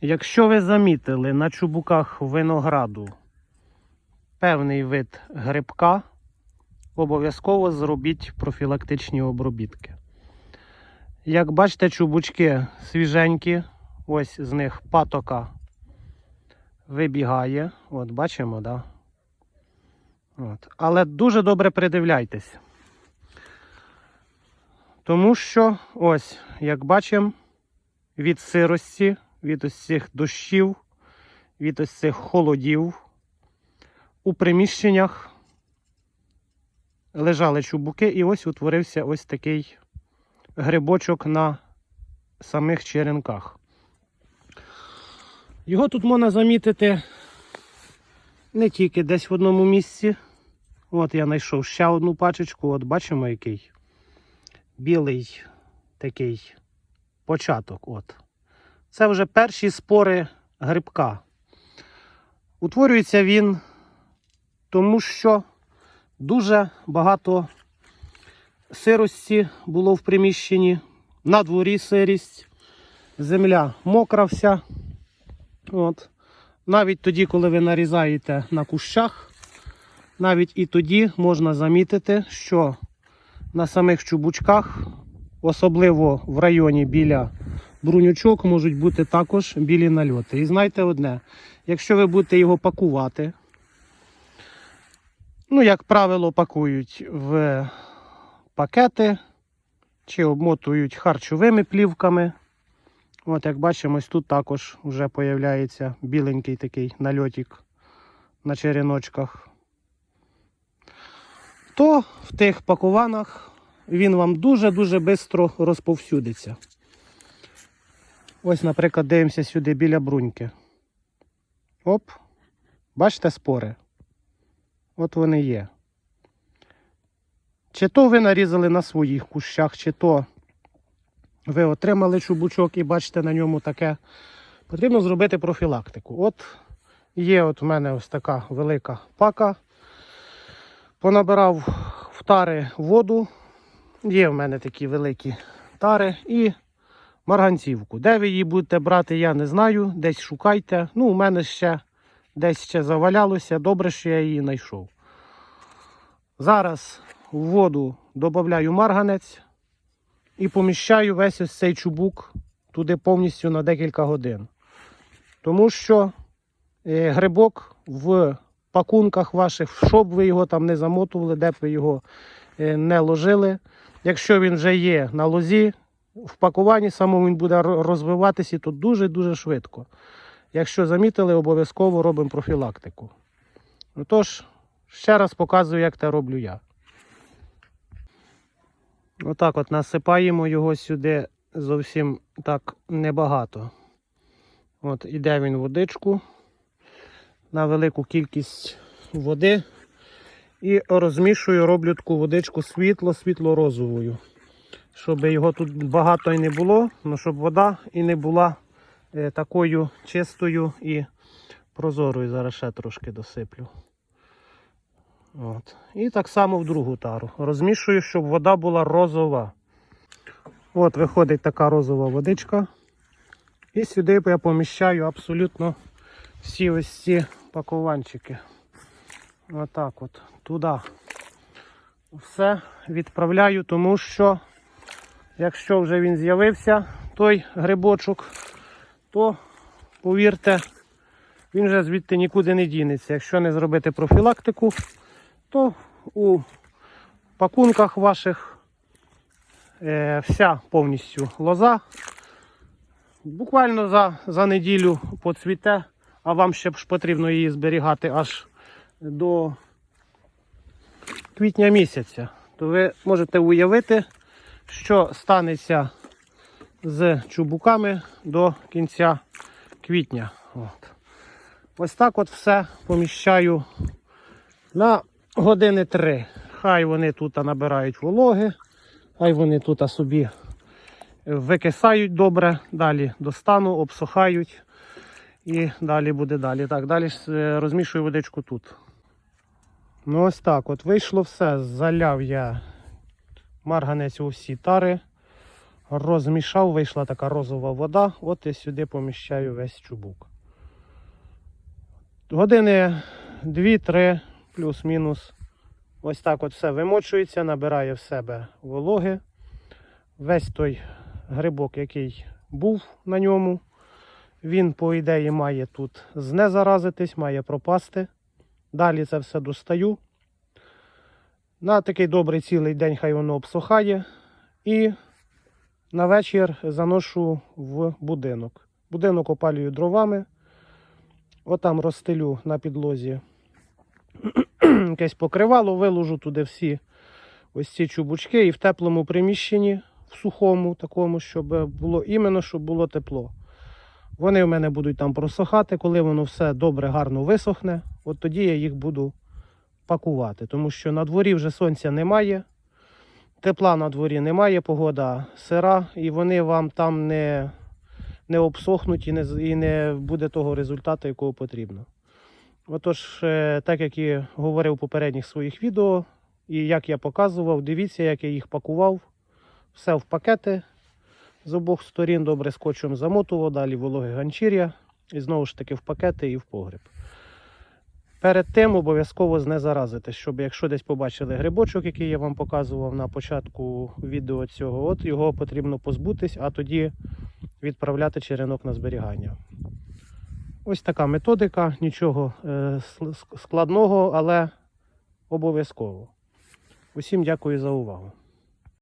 Якщо ви замітили на чубуках винограду певний вид грибка, обов'язково зробіть профілактичні обробітки. Як бачите, чубучки свіженькі, ось з них патока вибігає. От, бачимо, да? От. Але дуже добре придивляйтесь. Тому що, ось, як бачимо, від сирості, від ось цих дощів, від ось цих холодів у приміщеннях лежали чубуки, і ось утворився ось такий грибочок на самих черенках. Його тут можна замітити не тільки десь в одному місці. От я знайшов ще одну пачечку, от бачимо який білий такий початок. От. Це вже перші спори грибка. Утворюється він, тому що дуже багато сирості було в приміщенні, на дворі сирість, земля мокра вся. От. Навіть тоді, коли ви нарізаєте на кущах, навіть і тоді можна замітити, що на самих чубучках, особливо в районі біля брунючок, можуть бути також білі нальоти. І знайте одне, якщо ви будете його пакувати, ну, як правило, пакують в пакети чи обмотують харчовими плівками. От, як бачимо, тут також вже появляється біленький такий нальотик на череночках. То в тих пакуванах він вам дуже-дуже швидко розповсюдиться. Ось, наприклад, дивимося сюди біля бруньки. Оп, бачите спори? От вони є. Чи то ви нарізали на своїх кущах, чи то ви отримали чубучок і бачите на ньому таке. Потрібно зробити профілактику. От є от в мене ось така велика пака. Понабирав в тари воду. Є в мене такі великі тари і марганцівку. Де ви її будете брати, я не знаю. Десь шукайте. Ну, у мене ще десь ще завалялося. Добре, що я її знайшов. Зараз в воду додаю марганець і поміщаю весь ось цей чубук туди повністю на декілька годин. Тому що е, грибок в пакунках ваших, щоб ви його там не замотували, де б ви його е, не ложили. Якщо він вже є на лозі, в пакуванні самому він буде розвиватися і то дуже-дуже швидко. Якщо замітили, обов'язково робимо профілактику. Ну тож, ще раз показую, як це роблю я. Отак от насипаємо його сюди зовсім так небагато. От іде він водичку на велику кількість води. І розмішую, роблю таку водичку світло, світло-розовою. Щоб його тут багато і не було, але щоб вода і не була е, такою чистою і прозорою. Зараз ще трошки досиплю. От. І так само в другу тару. Розмішую, щоб вода була розова. От виходить така розова водичка. І сюди я поміщаю абсолютно всі ось ці пакуванчики. Отак от. Туди. Все відправляю, тому що якщо вже він з'явився, той грибочок, то повірте, він вже звідти нікуди не дінеться. Якщо не зробити профілактику, то у пакунках ваших е, вся повністю лоза. Буквально за, за неділю поцвіте, а вам ще ж потрібно її зберігати аж до квітня місяця. То ви можете уявити, що станеться з чубуками до кінця квітня. От. Ось так от все поміщаю на години три. Хай вони тут набирають вологи, хай вони тут собі викисають добре, далі достану, обсухають і далі буде далі. Так, далі е, розмішую водичку тут. Ну ось так, от вийшло все. Заляв я марганець у всі тари. розмішав, вийшла така розова вода, от і сюди поміщаю весь чубук. Години 2-3, плюс-мінус. Ось так от все вимочується, набирає в себе вологи. Весь той грибок, який був на ньому, він, по ідеї, має тут знезаразитись, має пропасти. Далі це все достаю. На такий добрий цілий день хай воно обсухає. І на вечір заношу в будинок. Будинок опалюю дровами. Отам розстелю на підлозі якесь покривало, виложу туди всі ось ці чубучки і в теплому приміщенні, в сухому такому, щоб було іменно, щоб було тепло. Вони в мене будуть там просохати, коли воно все добре, гарно висохне, от тоді я їх буду пакувати. Тому що на дворі вже сонця немає, тепла на дворі немає, погода сира, і вони вам там не, не обсохнуть і не, і не буде того результату, якого потрібно. Отож, е, так як і говорив в попередніх своїх відео, і як я показував, дивіться, як я їх пакував. Все в пакети з обох сторін, добре скотчем замотував, далі вологе ганчір'я, і знову ж таки в пакети і в погріб. Перед тим обов'язково знезаразити, щоб якщо десь побачили грибочок, який я вам показував на початку відео цього, от його потрібно позбутись, а тоді відправляти черенок на зберігання. Ось така методика, нічого е, складного, але обов'язково. Усім дякую за увагу.